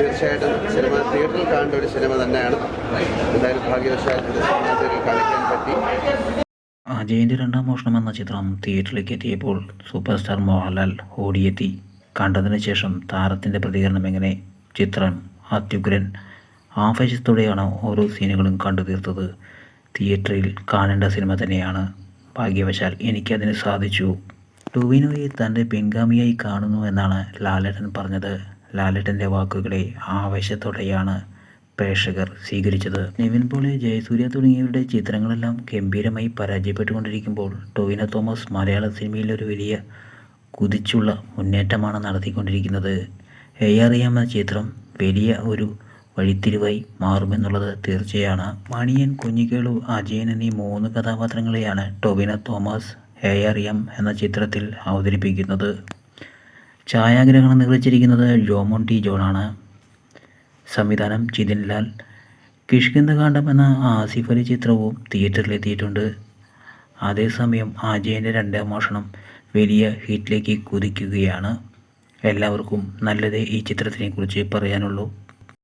തീർച്ചയായിട്ടും സിനിമ തിയേറ്ററിൽ കാണേണ്ട ഒരു സിനിമ തന്നെയാണ്. എന്തായാലും ഭാഗ്യവശാൽ ഇത് സിനിമ തിയേറ്ററിൽ കാണിക്കാൻ പറ്റി. അജയന്റെ രണ്ടാം മോഷണം എന്ന ചിത്രം തിയേറ്ററിലേക്ക് എത്തിയപ്പോൾ സൂപ്പർ സ്റ്റാർ മോഹൻലാൽ ഓടിയെത്തി. കണ്ടതിന് ശേഷം താരത്തിന്റെ പ്രതികരണം എങ്ങനെ? ചിത്രം അത്യുഗ്രൻ. ആവേശത്തോടെയാണ് ഓരോ സീനുകളും കണ്ടു തീർത്തത്. തിയേറ്ററിൽ കാണേണ്ട സിനിമ തന്നെയാണ്. ഭാഗ്യവശാൽ എനിക്കതിന് സാധിച്ചു. ടുവിനോയെ തന്റെ പിൻഗാമിയായി കാണുന്നു എന്നാണ് ലാലേട്ടൻ പറഞ്ഞത്. ലാലേട്ടന്റെ വാക്കുകളെ ആവേശത്തോടെയാണ് പ്രേക്ഷകർ സ്വീകരിച്ചത്. നിവിൻ പോളി ജയസൂര്യ തുടങ്ങിയവരുടെ ചിത്രങ്ങളെല്ലാം ഗംഭീരമായി പരാജയപ്പെട്ടുകൊണ്ടിരിക്കുമ്പോൾ ടോവിന തോമസ് മലയാള സിനിമയിൽ ഒരു വലിയ കുതിച്ചുള്ള മുന്നേറ്റമാണ് നടത്തിക്കൊണ്ടിരിക്കുന്നത്. എ ആർ എന്ന ചിത്രം വലിയ ഒരു വഴിത്തിരിവായി മാറുമെന്നുള്ളത് തീർച്ചയാണ്. മണിയൻ കുഞ്ഞിക്കേളു അജയൻ എന്നീ മൂന്ന് കഥാപാത്രങ്ങളെയാണ് Tovino Thomas A R M എന്ന ചിത്രത്തിൽ അവതരിപ്പിക്കുന്നത്. ഛായാഗ്രഹണം നിർവഹിച്ചിരിക്കുന്നത് ജോമോൺ ടി ജോണാണ്. സംവിധാനം ജിതിൻ ലാൽ കിഷ്കിന്ധകാന്ഡം എന്ന ആസിഫ് അലി ചിത്രവും തിയേറ്ററിലെത്തിയിട്ടുണ്ട്. അതേസമയം അജയന്റെ രണ്ടാം മോഷണം വലിയ ഹിറ്റിലേക്ക് കുതിക്കുകയാണ്. എല്ലാവർക്കും നല്ലതേ ഈ ചിത്രത്തിനെക്കുറിച്ച് പറയാനുള്ളൂ.